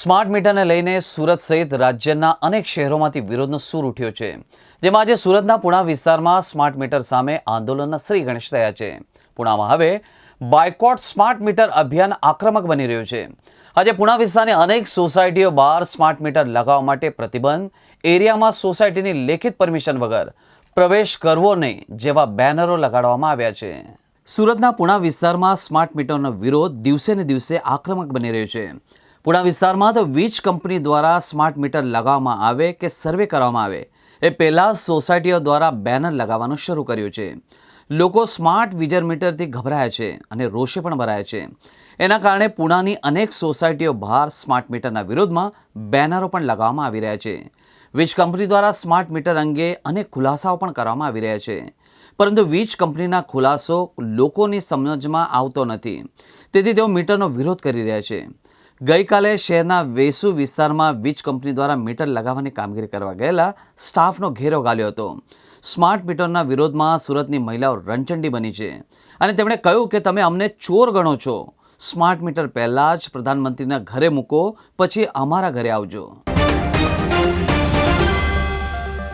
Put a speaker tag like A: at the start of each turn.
A: Smart મીટરને લઈને સુરત સહિત રાજ્યના અનેક શહેરોમાંથી વિરોધનો સૂર ઉઠ્યો છે. જેમાં આજે સુરતના પુણા વિસ્તારમાં સ્માર્ટ મીટર સામે આંદોલનના શ્રી ગણેશ થયા છે. પુણામાં હવે બાયકોટ સ્માર્ટ મીટર અભિયાન આક્રમક બની રહ્યું છે. આજે પુણા વિસ્તારની અનેક સોસાયટીઓ બહાર સ્માર્ટ મીટર લગાવવા માટે પ્રતિબંધ, એરિયામાં સોસાયટીની લેખિત પરમિશન વગર પ્રવેશ કરવો નહીં જેવા બેનરો લગાડવામાં આવ્યા છે. સુરતના પુણા વિસ્તારમાં સ્માર્ટ મીટરનો વિરોધ દિવસે ને દિવસે આક્રમક બની રહ્યો છે. પુણા વિસ્તારમાં તો વીજ કંપની દ્વારા સ્માર્ટ મીટર લગાવવામાં આવે કે સર્વે કરવામાં આવે, એ પહેલાં સોસાયટીઓ દ્વારા બેનર લગાવવાનું શરૂ કર્યું છે. લોકો સ્માર્ટ વીજર મીટરથી ગભરાયા છે અને રોષે પણ ભરાયા છે. એના કારણે પુણાની અનેક સોસાયટીઓ બહાર સ્માર્ટ મીટરના વિરોધમાં બેનરો પણ લગાવવામાં આવી રહ્યા છે. વીજ કંપની દ્વારા સ્માર્ટ મીટર અંગે અનેક ખુલાસાઓ પણ કરવામાં આવી રહ્યા છે. પરંતુ વીજ કંપનીના ખુલાસો લોકોની સમજમાં આવતો નથી. તેથી તેઓ મીટરનો વિરોધ કરી રહ્યા છે. ગઈકાલે શહેરના વેસુ વિસ્તારમાં વીજ કંપની દ્વારા મીટર લગાવવાની કામગીરી કરવા ગયેલા સ્ટાફનો ઘેરો ગાલ્યો હતો. સ્માર્ટ મીટરના વિરોધમાં સુરતની મહિલાઓ રણચંડી બની છે. અને તેમણે કહ્યું કે તમે અમને ચોર ગણો છો. સ્માર્ટ મીટર પહેલાં જ પ્રધાનમંત્રીના ઘરે મૂકો, પછી અમારા ઘરે આવજો.